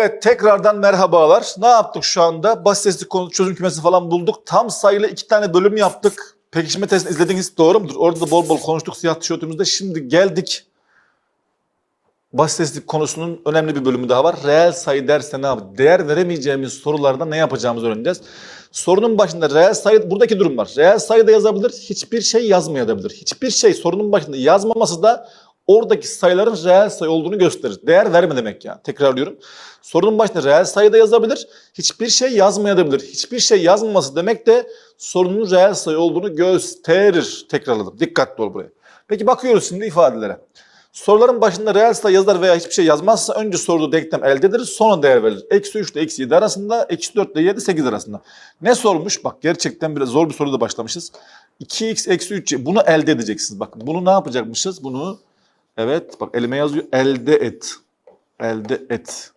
Evet tekrardan merhabalar. Ne yaptık şu anda? Basit sesli konu çözüm kümesi falan bulduk. Tam sayılı iki tane bölüm yaptık. Pekişme testini izlediniz doğru mudur? Orada da bol bol konuştuk siyah tişörtümüzde. Şimdi geldik. Basit seslilik konusunun önemli bir bölümü daha var. Reel sayı derse ne yapacağız? Değer veremeyeceğimiz sorularda ne yapacağımızı öğreneceğiz. Sorunun başında reel sayı, buradaki durum var. Reel sayı da yazabilir, hiçbir şey yazmayabilir. Hiçbir şey sorunun başında yazmaması da oradaki sayıların reel sayı olduğunu gösterir. Değer verme demek yani. Tekrarlıyorum. Sorunun başında reel sayı da yazabilir, hiçbir şey yazmayabilir. Hiçbir şey yazmaması demek de sorunun reel sayı olduğunu gösterir. Tekrarladım. Dikkatli ol buraya. Peki bakıyoruz şimdi ifadelere. Soruların başında reel sayı yazar veya hiçbir şey yazmazsa önce sorduğu denklem elde edilir sonra değer verilir. Eksi 3 ile eksi 7 arasında, eksi 4 ile 7, 8 arasında. Ne sormuş? Bak gerçekten biraz zor bir soruda başlamışız. 2x eksi 3 bunu elde edeceksiniz. Bak bunu ne yapacakmışız? Bunu evet bak elime yazıyor. Elde et. Elde et.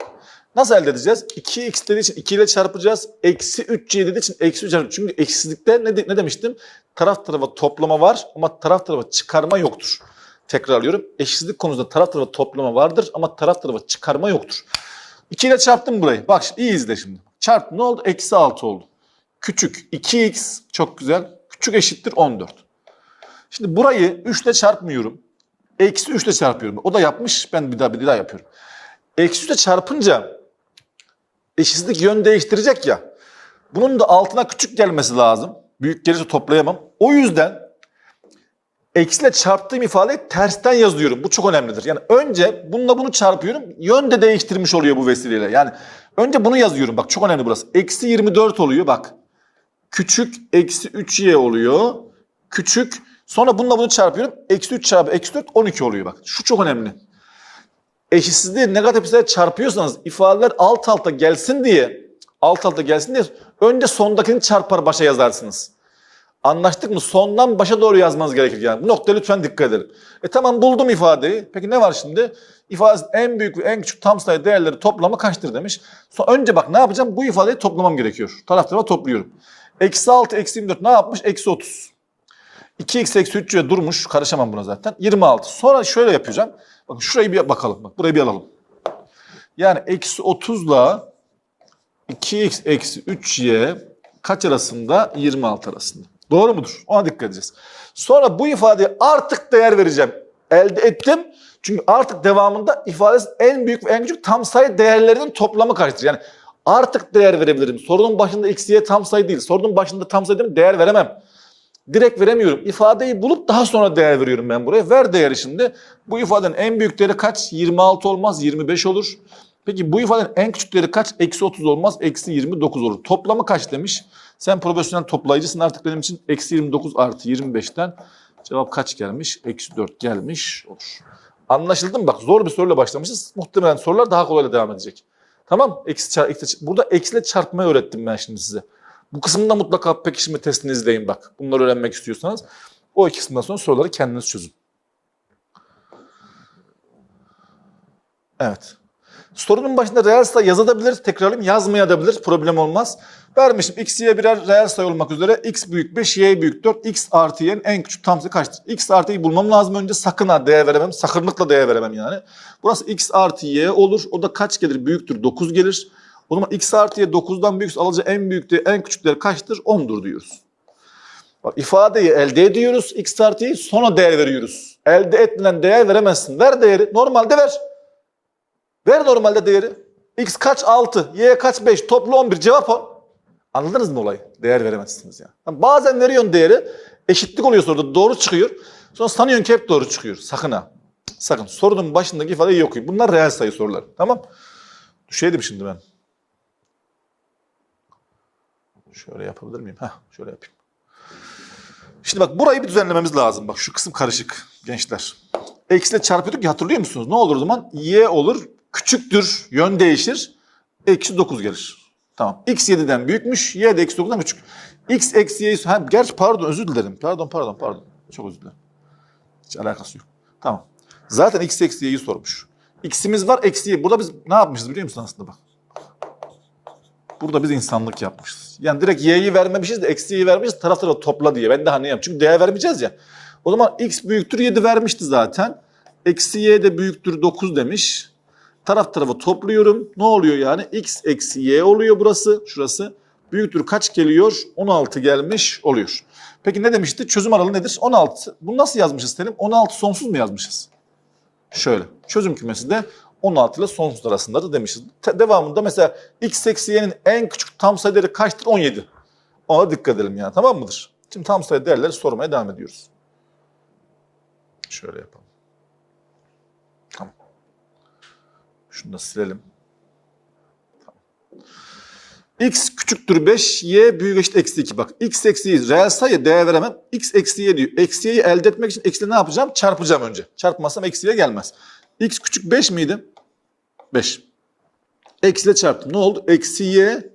Nasıl elde edeceğiz? 2x dediği için 2 ile çarpacağız. Eksi 3c dediği için eksi 3 çarpacağız. Çünkü eksizlikte ne, de- ne demiştim? Taraf tarafa toplama var ama taraf tarafa çıkarma yoktur. Tekrarlıyorum. Eşitsizlik konusunda taraf tarafa toplama vardır ama taraf tarafa çıkarma yoktur. 2 ile çarptım burayı. Bak iyi izle şimdi. Çarptım ne oldu? Eksi 6 oldu. Küçük 2x çok güzel. Küçük eşittir 14. Şimdi burayı 3 ile çarpmıyorum. Eksi 3 ile çarpıyorum. O da yapmış. Ben bir daha bir daha yapıyorum. Eksi 3 ile çarpınca eşitsizlik yön değiştirecek ya. Bunun da altına küçük gelmesi lazım. Büyük gelirse toplayamam. O yüzden eksiyle çarptığım ifadeyi tersten yazıyorum. Bu çok önemlidir. Yani önce bununla bunu çarpıyorum. Yön de değiştirmiş oluyor bu vesileyle. Yani önce bunu yazıyorum. Bak çok önemli burası. Eksi 24 oluyor bak. Küçük eksi 3y oluyor. Küçük. Sonra bununla bunu çarpıyorum. Eksi 3 çarpı eksi 4 12 oluyor bak. Şu çok önemli. Eşitsizliği negatif sayıya çarpıyorsanız ifadeler alt alta gelsin diye alt alta gelsin diye önce sondakini çarpar başa yazarsınız. Anlaştık mı? Sondan başa doğru yazmanız gerekir yani. Bu noktaya lütfen dikkat edin. E tamam buldum ifadeyi. Peki ne var şimdi? İfadenin en büyük ve en küçük tam sayı değerleri toplamı kaçtır demiş. Sonra önce bak ne yapacağım? Bu ifadeyi toplamam gerekiyor. Taraf tarafa topluyorum. Eksi 6, eksi 24 ne yapmış? Eksi 30. 2x eksi 3 durmuş. Karışamam buna zaten. 26. Sonra şöyle yapacağım. Bakın şurayı bir bakalım. Bak burayı bir alalım. Yani eksi 30 ile 2x eksi 3y kaç arasında? 26 arasında. Doğru mudur? Ona dikkat edeceğiz. Sonra bu ifadeye artık değer vereceğim. Elde ettim. Çünkü artık devamında ifadesi en büyük ve en küçük tam sayı değerlerinin toplamı kaçtır? Yani artık değer verebilirim. Sorunun başında x, y tam sayı değil. Sorunun başında tam sayı değil mi? Değer veremem. Direkt veremiyorum. İfadeyi bulup daha sonra değer veriyorum ben buraya. Ver değeri şimdi. Bu ifadenin en büyük değeri kaç? 26 olmaz, 25 olur. Peki bu ifadenin en küçük değeri kaç? Eksi 30 olmaz, eksi 29 olur. Toplamı kaç demiş? Sen profesyonel toplayıcısın artık benim için. Eksi 29 artı 25'ten cevap kaç gelmiş? Eksi 4 gelmiş olur. Anlaşıldı mı? Bak zor bir soruyla başlamışız. Muhtemelen sorular daha kolayla devam edecek. Tamam? Eksi, eksi- burada eksiyle çarpmayı öğrettim ben şimdi size. Bu kısımda mutlaka pekişme testini izleyin bak. Bunları öğrenmek istiyorsanız. O ikisinden sonra soruları kendiniz çözün. Evet. Sorunun başında reel sayı yazabilir, tekrarlayayım yazmayabilir, problem olmaz. Vermişim x, y birer reel sayı olmak üzere x büyük 5, y büyük 4, x artı y'nin en küçük tam sayı kaçtır? x artı y'yi bulmam lazım önce sakın ha değer veremem, sakınlıkla değer veremem yani. Burası x artı y olur, o da kaç gelir? Büyüktür, 9 gelir. O zaman x artı y 9'dan büyükse alacağı en büyük değer, en küçük değer kaçtır? 10'dur diyoruz. Bak ifadeyi elde ediyoruz, x artı y'yi sonra değer veriyoruz. Elde etmeden değer veremezsin. Ver değeri, normalde ver. Ver normalde değeri. X kaç? 6. Y kaç? 5. Toplu 11. Cevap 10. Anladınız mı olayı? Değer veremezsiniz ya. Yani bazen veriyorsun değeri. Eşitlik oluyor soruda. Doğru çıkıyor. Sonra sanıyorsun ki hep doğru çıkıyor. Sakın ha. Sakın. Sorunun başındaki ifadeyi okuyun. Bunlar reel sayı soruları. Tamam. Düşeydim şimdi ben. Şöyle yapabilir miyim? Heh, şöyle yapayım. Şimdi bak burayı bir düzenlememiz lazım. Bak şu kısım karışık gençler. Eksiyle çarpıyorduk ya hatırlıyor musunuz? Ne olur o zaman? Y olur. Küçüktür. Yön değişir. Eksi 9 gelir. Tamam. X 7'den büyükmüş. Y de eksi 9'dan küçük. X eksi Y'yi... Ha, gerçi pardon özür dilerim. Pardon pardon pardon. Çok özür dilerim. Hiç alakası yok. Tamam. Zaten X eksi Y'yi sormuş. X'imiz var eksi Y. Burada biz ne yapmışız biliyor musun aslında bak. Burada biz insanlık yapmışız. Yani direkt y'yi vermemişiz de eksi y'yi vermişiz taraf tarafa topla diye. Ben de hani Çünkü değer vermeyeceğiz ya. O zaman x büyüktür 7 vermişti zaten. Eksi y de büyüktür 9 demiş. Taraf tarafa topluyorum. Ne oluyor yani? X eksi Y oluyor burası. Şurası. Büyüktür kaç geliyor? 16 gelmiş oluyor. Peki ne demişti? Çözüm aralığı nedir? 16. Bunu nasıl yazmışız Selim? 16 sonsuz mu yazmışız? Şöyle. Çözüm kümesi de 16 ile sonsuz arasında da demişiz. Te- devamında mesela x eksi y'nin en küçük tam sayı değeri kaçtır? 17. Ona dikkat edelim yani tamam mıdır? Şimdi tam sayı değerleri sormaya devam ediyoruz. Şöyle yapalım. Tamam. Şunu da silelim. X küçüktür 5, y büyük eşit eksi 2. Bak x eksi y reel sayı değer veremem. x eksi y diyor. Eksi y'yi elde etmek için eksi ne yapacağım? Çarpacağım önce. Çarpmazsam eksiye gelmez. x küçük 5 miydi? 5. Eksiyle çarptım. Ne oldu? Eksi y.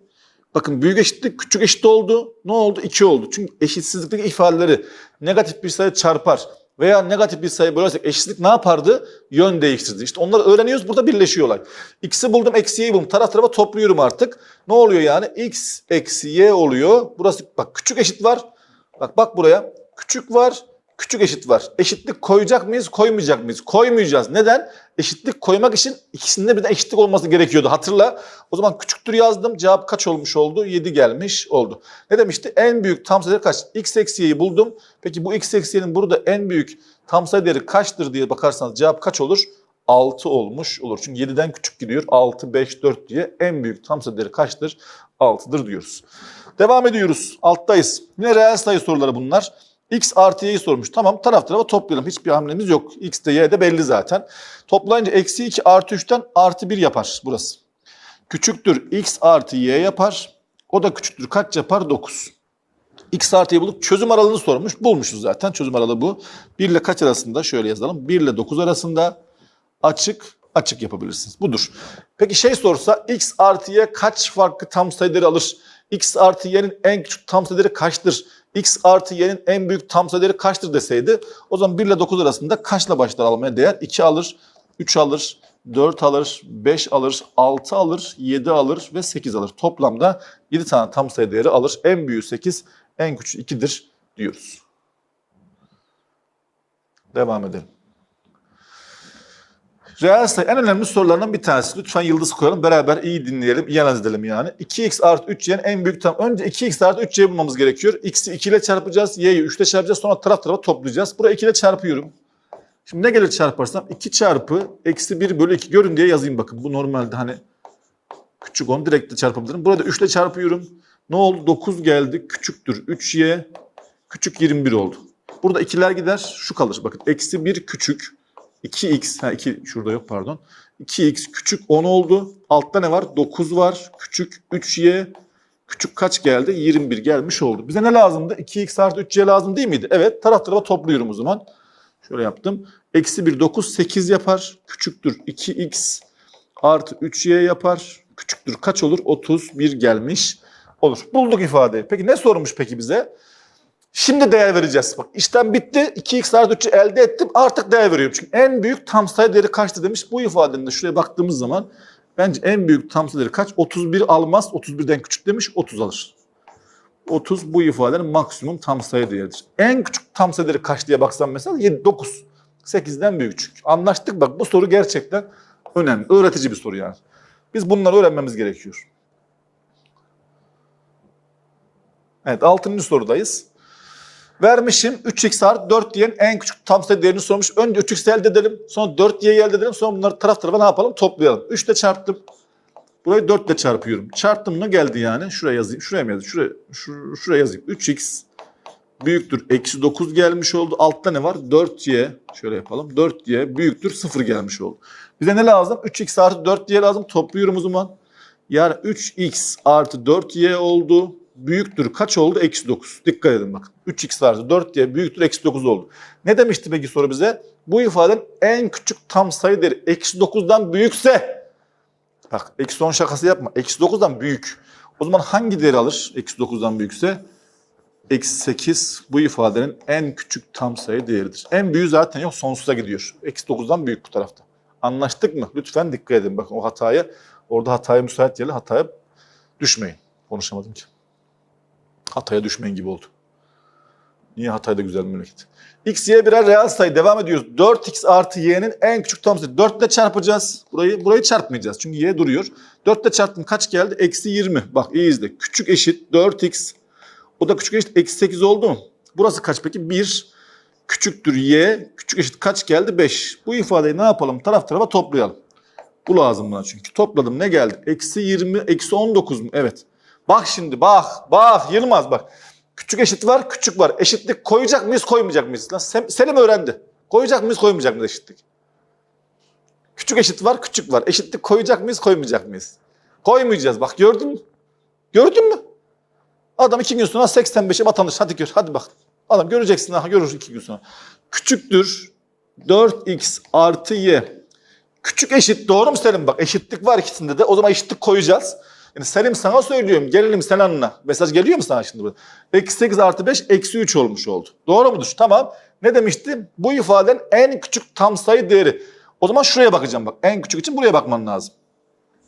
Bakın büyük eşitlik küçük eşit oldu. Ne oldu? 2 oldu. Çünkü eşitsizlikteki ifadeleri negatif bir sayı çarpar veya negatif bir sayı bölersek eşitlik ne yapardı? Yön değiştirdi. İşte onları öğreniyoruz burada birleşiyorlar. X'i buldum eksi y'yi buldum. Taraf tarafa topluyorum artık. Ne oluyor yani? X eksi y oluyor. Burası bak küçük eşit var. Bak bak buraya. Küçük var. Küçük eşit var. Eşitlik koyacak mıyız, koymayacak mıyız? Koymayacağız. Neden? Eşitlik koymak için ikisinde birden eşitlik olması gerekiyordu. Hatırla. O zaman küçüktür yazdım. Cevap kaç olmuş oldu? 7 gelmiş oldu. Ne demişti? En büyük tam sayı kaç? X eksi buldum. Peki bu x eksi burada en büyük tam sayı değeri kaçtır diye bakarsanız cevap kaç olur? 6 olmuş olur. Çünkü 7'den küçük gidiyor. 6, 5, 4 diye en büyük tam sayı değeri kaçtır? 6'dır diyoruz. Devam ediyoruz. Alttayız. Yine reel sayı soruları bunlar. X artı y'yi sormuş. Tamam taraf tarafa toplayalım. Hiçbir hamlemiz yok. X de y de belli zaten. Toplayınca eksi 2 artı 3'ten artı 1 yapar burası. Küçüktür x artı y yapar. O da küçüktür kaç yapar? 9. X artıyı bulduk. Çözüm aralığını sormuş. Bulmuşuz zaten. Çözüm aralığı bu. 1 ile kaç arasında? Şöyle yazalım. 1 ile 9 arasında açık açık yapabilirsiniz. Budur. Peki şey sorsa x artı y kaç farklı tam sayıları alır? x artı y'nin en küçük tam sayıları kaçtır? X artı y'nin en büyük tam sayıları kaçtır deseydi o zaman 1 ile 9 arasında kaçla başlar almaya değer? 2 alır, 3 alır, 4 alır, 5 alır, 6 alır, 7 alır ve 8 alır. Toplamda 7 tane tam sayı değeri alır. En büyüğü 8, en küçüğü 2'dir diyoruz. Devam edelim. Reel en önemli sorularından bir tanesi. Lütfen yıldız koyalım. Beraber iyi dinleyelim, iyi analiz edelim yani. 2x artı 3y'nin en büyük tam. Önce 2x artı 3y bulmamız gerekiyor. x'i 2 ile çarpacağız. y'yi 3 ile çarpacağız. Sonra taraf tarafa toplayacağız. Buraya 2 ile çarpıyorum. Şimdi ne gelir çarparsam? 2 çarpı eksi 1 bölü 2 görün diye yazayım bakın. Bu normalde hani küçük onu direkt de çarpabilirim. Burada 3 ile çarpıyorum. Ne oldu? 9 geldi. Küçüktür 3y. Küçük 21 oldu. Burada ikiler gider. Şu kalır. Bakın eksi 1 küçük. 2x, ha 2 şurada yok pardon. 2x küçük 10 oldu. Altta ne var? 9 var. Küçük 3y. Küçük kaç geldi? 21 gelmiş oldu. Bize ne lazımdı? 2x artı 3y lazım değil miydi? Evet. Taraf tarafa topluyorum o zaman. Şöyle yaptım. Eksi 1 9 8 yapar. Küçüktür 2x artı 3y yapar. Küçüktür kaç olur? 31 gelmiş olur. Bulduk ifadeyi. Peki ne sormuş peki bize? Şimdi değer vereceğiz. Bak işlem bitti. 2x artı 3'ü elde ettim. Artık değer veriyorum. Çünkü en büyük tam sayı değeri kaçtı demiş. Bu ifadenin de şuraya baktığımız zaman bence en büyük tam sayı değeri kaç? 31 almaz. 31'den küçük demiş. 30 alır. 30 bu ifadenin maksimum tam sayı değeridir. En küçük tam sayı değeri kaç diye baksam mesela 7, 9. 8'den büyük çünkü. Anlaştık bak bu soru gerçekten önemli. Öğretici bir soru yani. Biz bunları öğrenmemiz gerekiyor. Evet 6. sorudayız. Vermişim 3x artı 4 diyen en küçük tam sayı değerini sormuş. Önce 3x elde edelim. Sonra 4y'yi elde edelim. Sonra bunları taraf tarafa ne yapalım? Toplayalım. 3 ile çarptım. Burayı 4 ile çarpıyorum. Çarptım ne geldi yani? Şuraya yazayım. Şuraya mı yazayım? Şuraya, şu, şuraya yazayım. 3x büyüktür. Eksi 9 gelmiş oldu. Altta ne var? 4y. Şöyle yapalım. 4y büyüktür. 0 gelmiş oldu. Bize ne lazım? 3x artı 4y lazım. Topluyorum o zaman. Yani 3x artı 4y oldu büyüktür kaç oldu? Eksi 9. Dikkat edin bakın. 3x artı 4 diye büyüktür eksi 9 oldu. Ne demişti peki soru bize? Bu ifadenin en küçük tam sayı değeri eksi 9'dan büyükse bak eksi 10 şakası yapma. Eksi 9'dan büyük. O zaman hangi değeri alır eksi 9'dan büyükse? Eksi 8 bu ifadenin en küçük tam sayı değeridir. En büyüğü zaten yok sonsuza gidiyor. Eksi 9'dan büyük bu tarafta. Anlaştık mı? Lütfen dikkat edin. Bakın o hataya, orada hataya müsait yerle hataya düşmeyin. Konuşamadım ki hataya düşmeyin gibi oldu. Niye Hatay'da güzel memleket? X, Y birer reel sayı. Devam ediyoruz. 4x artı y'nin en küçük tam sayısı. 4 ile çarpacağız. Burayı burayı çarpmayacağız. Çünkü y duruyor. 4 ile çarptım kaç geldi? Eksi 20. Bak iyi izle. Küçük eşit 4x. O da küçük eşit eksi 8 oldu mu? Burası kaç peki? 1 küçüktür y. Küçük eşit kaç geldi? 5. Bu ifadeyi ne yapalım? Taraf tarafa toplayalım. Bu lazım buna çünkü. Topladım ne geldi? Eksi 20, eksi 19 mu? Evet. Bak şimdi bak, bak Yılmaz bak. Küçük eşit var, küçük var. Eşitlik koyacak mıyız, koymayacak mıyız? Lan Selim öğrendi. Koyacak mıyız, koymayacak mıyız eşitlik? Küçük eşit var, küçük var. Eşitlik koyacak mıyız, koymayacak mıyız? Koymayacağız. Bak gördün mü? Gördün mü? Adam iki gün sonra 85'e vatandaş. Hadi gör, hadi bak. Adam göreceksin, ha görür iki gün sonra. Küçüktür 4x artı y. Küçük eşit doğru mu Selim? Bak eşitlik var ikisinde de. O zaman eşitlik koyacağız. Yani Selim sana söylüyorum. Gelelim sen. Mesaj geliyor mu sana şimdi? burada? Eksi 8 artı 5 eksi 3 olmuş oldu. Doğru mudur? Tamam. Ne demiştim? Bu ifadenin en küçük tam sayı değeri. O zaman şuraya bakacağım bak. En küçük için buraya bakman lazım.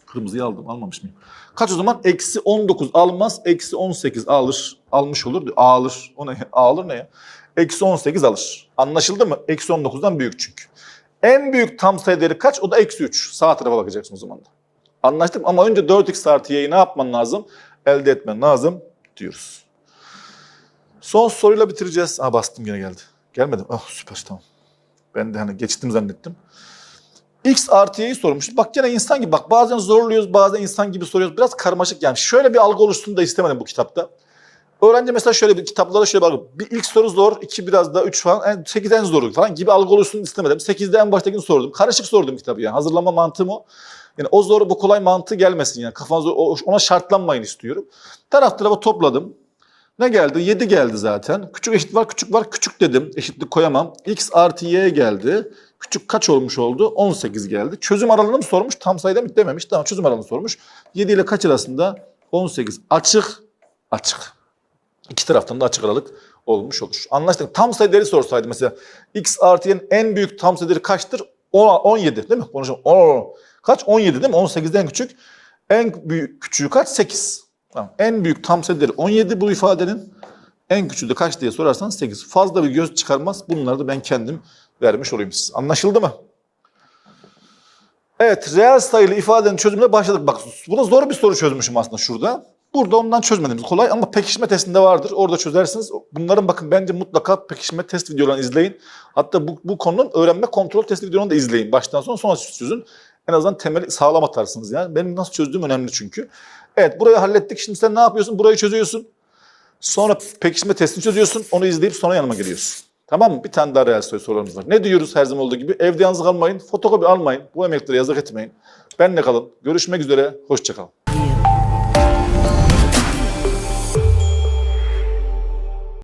Kırmızıyı aldım. Almamış mıyım? Kaç o zaman? Eksi 19 almaz. Eksi 18 alır. Almış olur. Alır. O ne? Alır ne ya? Eksi 18 alır. Anlaşıldı mı? Eksi 19'dan büyük çünkü. En büyük tam sayı değeri kaç? O da eksi 3. Sağ tarafa bakacaksın o zaman da. Anlaştık ama önce 4x artı y'yi ne yapman lazım? Elde etmen lazım diyoruz. Son soruyla bitireceğiz. Aa bastım yine geldi. Gelmedi mi? Oh süper tamam. Ben de hani geçtim zannettim. X artı y'yi sormuş. Bak gene insan gibi bak bazen zorluyoruz bazen insan gibi soruyoruz. Biraz karmaşık yani. Şöyle bir algı oluşsun da istemedim bu kitapta. Öğrenci mesela şöyle bir kitaplarda şöyle algı. Bir ilk soru zor, iki biraz daha, üç falan, en, sekiz en zoru falan gibi algı oluşsun istemedim. Sekizde en baştakini sordum. Karışık sordum kitabı yani. Hazırlama mantığım o. Yani o zor bu kolay mantığı gelmesin yani. Kafanız o- ona şartlanmayın istiyorum. Taraf tarafa topladım. Ne geldi? 7 geldi zaten. Küçük eşit var, küçük var. Küçük dedim. Eşitlik koyamam. X artı Y geldi. Küçük kaç olmuş oldu? 18 geldi. Çözüm aralığını mı sormuş? Tam sayıda mı dememiş. Tamam çözüm aralığını sormuş. 7 ile kaç arasında? 18. Açık. Açık. İki taraftan da açık aralık olmuş olur. Anlaştık. Tam sayı değeri sorsaydı mesela x artı y'nin en büyük tam sayı değeri kaçtır? On- 17 değil mi? Konuşalım. On- Kaç? 17 değil mi? 18'den küçük. En büyük küçüğü kaç? 8. Tamam. En büyük tam sayı değeri 17 bu ifadenin. En küçüğü de kaç diye sorarsan 8. Fazla bir göz çıkarmaz. Bunları da ben kendim vermiş olayım size. Anlaşıldı mı? Evet, reel sayılı ifadenin çözümüne başladık. Bak, buna zor bir soru çözmüşüm aslında şurada. Burada ondan çözmediğimiz kolay ama pekişme testinde vardır. Orada çözersiniz. Bunların bakın bence mutlaka pekişme test videolarını izleyin. Hatta bu, bu konunun öğrenme kontrol test videolarını da izleyin. Baştan sona sonra çözün. En azından temeli sağlam atarsınız yani. Benim nasıl çözdüğüm önemli çünkü. Evet burayı hallettik. Şimdi sen ne yapıyorsun? Burayı çözüyorsun. Sonra pekişme testini çözüyorsun. Onu izleyip sonra yanıma geliyorsun. Tamam mı? Bir tane daha reel sayı sorularımız var. Ne diyoruz her zaman olduğu gibi? Evde yalnız kalmayın. Fotokopi almayın. Bu emekleri yazık etmeyin. Benle kalın. Görüşmek üzere. Hoşçakalın.